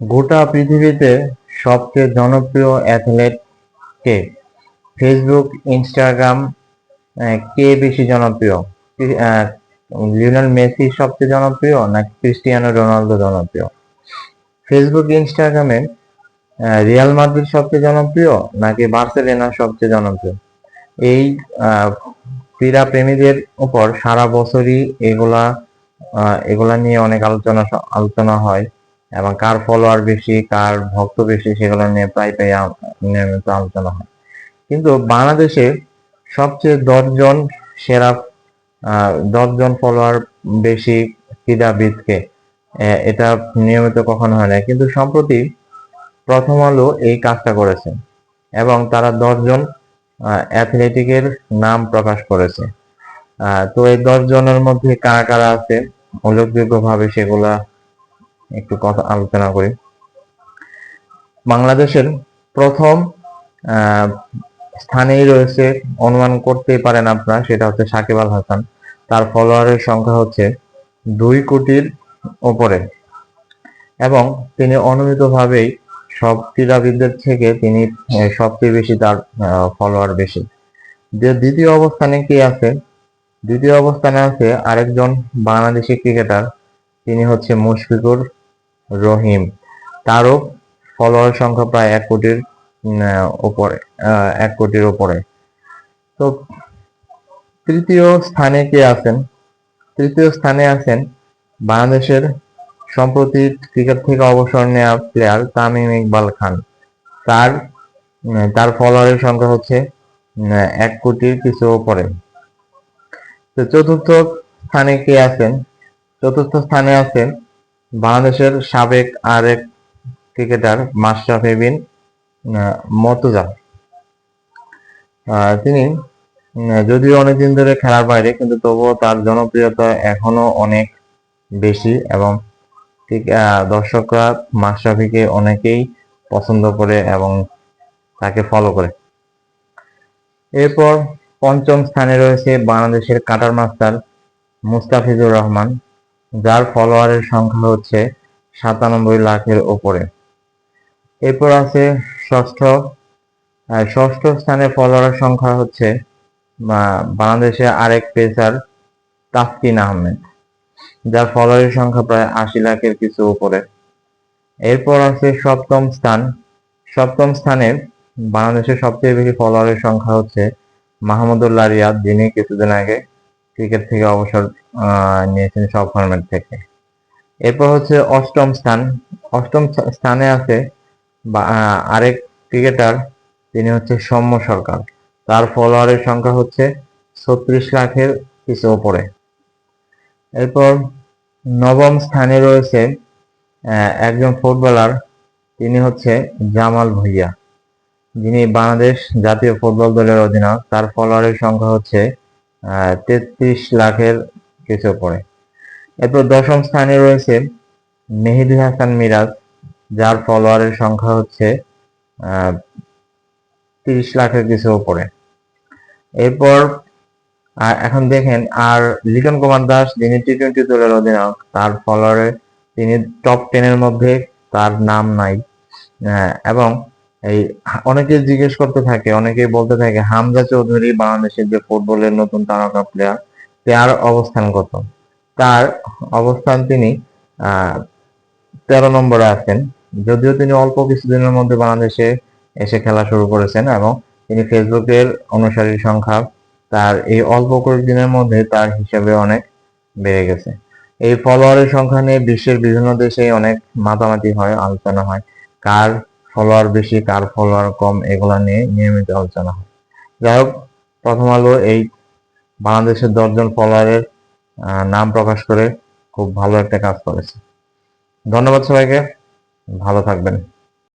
গোটা পৃথিবীতে সবচেয়ে জনপ্রিয় অ্যাথলেট কে? ফেসবুক ইনস্টাগ্রাম কে বেশি জনপ্রিয়? লিওনেল মেসি সবচেয়ে জনপ্রিয় নাকি ক্রিস্টিয়ানো রোনালদো জনপ্রিয়? ফেসবুক ইনস্টাগ্রামে রিয়াল মাদ্রিদ সবচেয়ে জনপ্রিয় নাকি বার্সেলোনা সবচেয়ে জনপ্রিয়? এই ক্রীড়া প্রেমীদের উপর সারা বছরই এগুলা এগুলা নিয়ে অনেক আলোচনা আলোচনা হয়। এবং কার ফলোয়ার বেশি, কার ভক্ত বেশি, সেগুলো নিয়ে প্রায় প্রায় নিয়মিত আলোচনা হয়। কিন্তু বাংলাদেশে সবচেয়ে দশজন সেরা দশজন ফলোয়ার বেশি ক্রীড়াবিদকে এটা নিয়মিত কখনো হয় না কিন্তু সম্প্রতি প্রথম আলো এই কাজটা করেছে এবং তারা দশজন অ্যাথলেটিকের নাম প্রকাশ করেছে। তো এই দশ জনের মধ্যে কারা কারা আছে উল্লেখযোগ্য ভাবে সেগুলা একটু কথা আলোচনা করি। বাংলাদেশের প্রথম স্থানেই রয়েছে, অনুমান করতেই পারেন আপনারা, সেটা হচ্ছে সাকিব আল হাসান। তার ফলোয়ারের সংখ্যা হচ্ছে দুই কোটির ওপরে। এবং তিনি অনিয়মিতভাবেই সব ক্রীড়াবিদদের থেকে তিনি সবচেয়ে বেশি তার ফলোয়ার বেশি। যে দ্বিতীয় অবস্থানে কে আছে? দ্বিতীয় অবস্থানে আছে আরেকজন বাংলাদেশি ক্রিকেটার, তিনি হচ্ছে মুশফিকুর রহিম। তারও ফলোয়ার সংখ্যা প্রায় এক কোটির উপরে এক কোটির উপরে তো তৃতীয় স্থানে কে আছেন? তৃতীয় স্থানে আছেন বাংলাদেশের সম্প্রতি ক্রিকেট থেকে অবসর নেওয়া প্লেয়ার তামিম ইকবাল খান। তার তার ফলোয়ারের সংখ্যা হচ্ছে এক কোটির কিছু উপরে তো চতুর্থ স্থানে কে আছেন? চতুর্থ স্থানে আছেন বাংলাদেশের সাবেক আরেক ক্রিকেটার মাশরাফি বিন আহ, মর্তুজা। তিনি যদিও অনেকদিন ধরে খেলার বাইরে কিন্তু তবুও তার জনপ্রিয়তা এখনও অনেক বেশি এবং দর্শকরা মাশরাফিকে অনেকেই পছন্দ করে এবং তাকে ফলো করে। এরপর পঞ্চম স্থানে রয়েছে বাংলাদেশের কাটার মাস্টার মুস্তাফিজুর রহমান। যার ফলোয়ারের সংখ্যা হচ্ছে সাতানব্বই লাখের ওপরে। এরপর আছে ষষ্ঠ। ষষ্ঠ স্থানে ফলোয়ারের সংখ্যা হচ্ছে আহ, বাংলাদেশের আরেক পেসার তাসকিন আহমেদ যার ফলোয়ারের সংখ্যা প্রায় আশি লাখের কিছু উপরে এরপর আছে সপ্তম স্থান। সপ্তম স্থানে বাংলাদেশের সবচেয়ে বেশি ফলোয়ারের সংখ্যা হচ্ছে মাহমুদুল্লাহ রিয়াদ যিনি কিছুদিন আগে ক্রিকেট থেকে অবসর নিয়েছেন সব ফরম্যাট থেকে। এরপর হচ্ছে অষ্টম স্থান। অষ্টম স্থানে আছে আরেক ক্রিকেটার, তিনি হচ্ছে সৌম্য সরকার। তার ফলোয়ারের সংখ্যা হচ্ছে ছত্রিশ লাখের কিছু উপরে এরপর নবম স্থানে রয়েছে একজন ফুটবলার, তিনি হচ্ছে জামাল ভুইয়া। যিনি বাংলাদেশ জাতীয় ফুটবল দলের অধিনায়ক। তার ফলোয়ারের সংখ্যা হচ্ছে তেত্রিশ লাখের কিছু উপরে। এরপর দশম স্থানে রয়েছে মেহেদি হাসান মিরাজ, যার ফলোয়ারের সংখ্যা হচ্ছে তিরিশ লাখের কিছু উপরে। এরপর এখন দেখেন, আর লিটন কুমার দাস, যিনি টি টোয়েন্টি দলের অধিনায়ক, তার ফলোয়ারে তিনি টপ টেনের মধ্যে, তার নাম নাই। এবং এই অনেকে জিজ্ঞেস করতে থাকে, অনেকেই বলতে থাকে, হামজা চৌধুরী বাংলাদেশের যে ফুটবলের নতুন তারকা প্লেয়ার তার অবস্থান কত? তার অবস্থান তিনি তেরো নম্বরে আছেন। যদিও তিনি অল্প কিছুদিনের মধ্যে বাংলাদেশে এসে খেলা শুরু করেছেন এবং তিনি ফেসবুকের অনুসারীর সংখ্যা তার এই অল্প কয়েকদিনের মধ্যে তার হিসাবে অনেক বেড়ে গেছে। এই ফলোয়ারের সংখ্যা নিয়ে বিশ্বের বিভিন্ন দেশে অনেক মাতামাতি হয়, আলোচনা হয়। কার ফলোয়ার বেশি, কার ফলোয়ার কম, এগুলা নিয়ে নিয়মিত আলোচনা হয়। যাই হোক, প্রথম আলো, এই বাংলাদেশের দশজন ফলোয়ারের নাম প্রকাশ করে খুব ভালো একটা কাজ করেছে। ধন্যবাদ সবাইকে, ভালো থাকবেন।